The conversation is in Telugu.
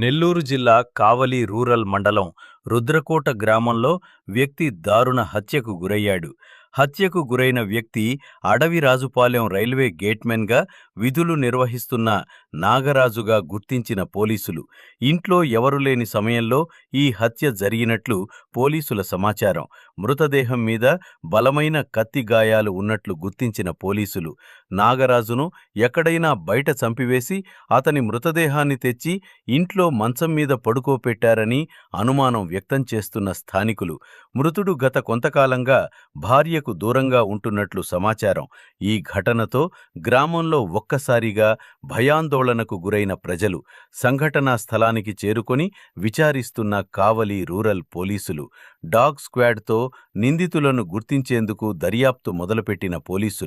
నెల్లూరు జిల్లా కావలి రూరల్ మండలం రుద్రకోట గ్రామంలో వ్యక్తి దారుణ హత్యకు గురయ్యాడు. హత్యకు గురైన వ్యక్తి అడవిరాజుపాలెం రైల్వే గేట్మెన్గా విధులు నిర్వహిస్తున్న నాగరాజుగా గుర్తించిన పోలీసులు. ఇంట్లో ఎవరు లేని సమయంలో ఈ హత్య జరిగినట్లు పోలీసుల సమాచారం. మృతదేహం మీద బలమైన కత్తి గాయాలు ఉన్నట్లు గుర్తించిన పోలీసులు నాగరాజును ఎక్కడైనా బయట చంపివేసి అతని మృతదేహాన్ని తెచ్చి ఇంట్లో మంచం మీద పడుకోపెట్టారని అనుమానం వ్యక్తం చేస్తున్న స్థానికులు మృతుడు గత కొంతకాలంగా భార్యకు దూరంగా ఉంటున్నట్లు సమాచారం. ఈ ఘటనతో గ్రామంలో ఒక్కసారిగా భయాందోళనకు గురైన ప్రజలు సంఘటనా స్థలానికి చేరుకొని విచారిస్తున్న కావలి రూరల్ పోలీసులు డాగ్ స్క్వాడ్తో నిందితులను గుర్తించేందుకు దర్యాప్తు మొదలుపెట్టిన పోలీసులు.